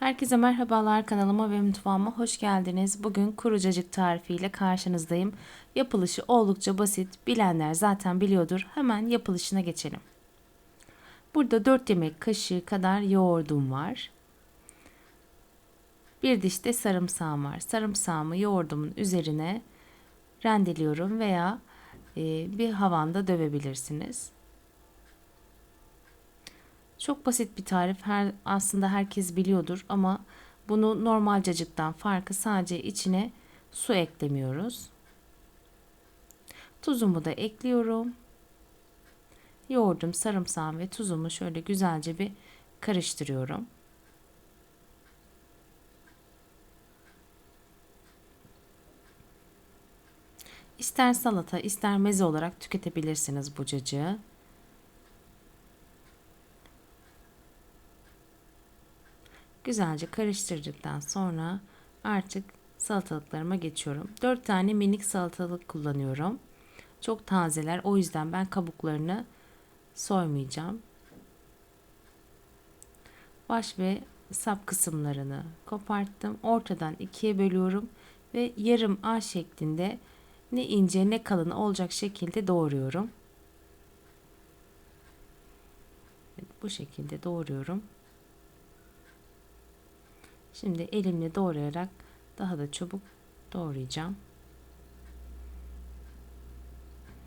Herkese merhabalar kanalıma ve mutfağıma hoş geldiniz. Bugün kuru cacık tarifiyle karşınızdayım. Yapılışı oldukça basit. Bilenler zaten biliyordur. Hemen yapılışına geçelim. Burada 4 yemek kaşığı kadar yoğurdum var. Bir diş de sarımsağım var. Sarımsağımı yoğurdumun üzerine rendeliyorum veya e, bir havanda dövebilirsiniz. Çok basit bir tarif. Her aslında herkes biliyordur ama bunu normal cacıktan farkı sadece içine su eklemiyoruz. Tuzumu da ekliyorum. Yoğurdum, sarımsağım ve tuzumu şöyle güzelce bir karıştırıyorum. İster salata, ister meze olarak tüketebilirsiniz bu cacığı. Güzelce karıştırdıktan sonra artık salatalıklarıma geçiyorum. 4 tane minik salatalık kullanıyorum. Çok tazeler o yüzden ben kabuklarını soymayacağım. Baş ve sap kısımlarını koparttım. Ortadan ikiye bölüyorum ve yarım A şeklinde ne ince ne kalın olacak şekilde doğruyorum. Bu şekilde doğruyorum. Şimdi elimle doğrayarak daha da çabuk doğrayacağım.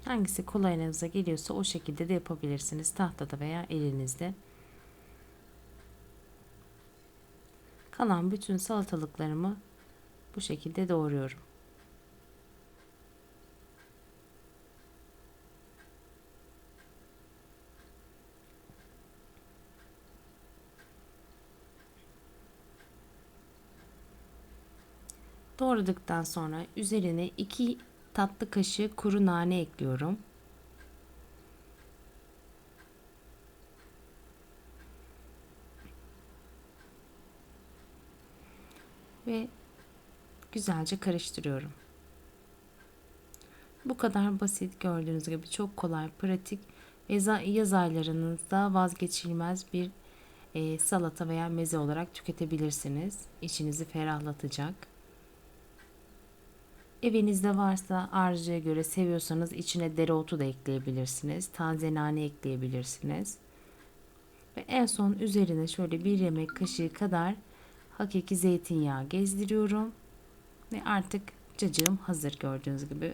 Hangisi kolayınıza geliyorsa o şekilde de yapabilirsiniz. Tahtada veya elinizde. Kalan bütün salatalıklarımı bu şekilde doğruyorum. Doğradıktan sonra üzerine 2 tatlı kaşığı kuru nane ekliyorum. Ve güzelce karıştırıyorum. Bu kadar basit gördüğünüz gibi çok kolay, pratik ve yaz aylarınızda vazgeçilmez bir e, salata veya meze olarak tüketebilirsiniz. İçinizi ferahlatacak. Evinizde varsa arzuya göre seviyorsanız içine dereotu da ekleyebilirsiniz. Taze nane ekleyebilirsiniz. Ve en son üzerine şöyle bir yemek kaşığı kadar hakiki zeytinyağı gezdiriyorum. Ve artık cacığım hazır gördüğünüz gibi.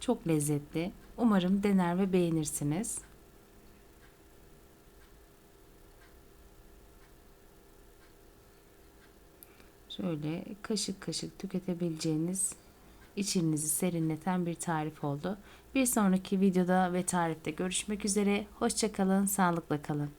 Çok lezzetli. Umarım dener ve beğenirsiniz. Şöyle kaşık kaşık tüketebileceğiniz içinizi serinleten bir tarif oldu. Bir sonraki videoda ve tarifte görüşmek üzere. Hoşçakalın, sağlıkla kalın.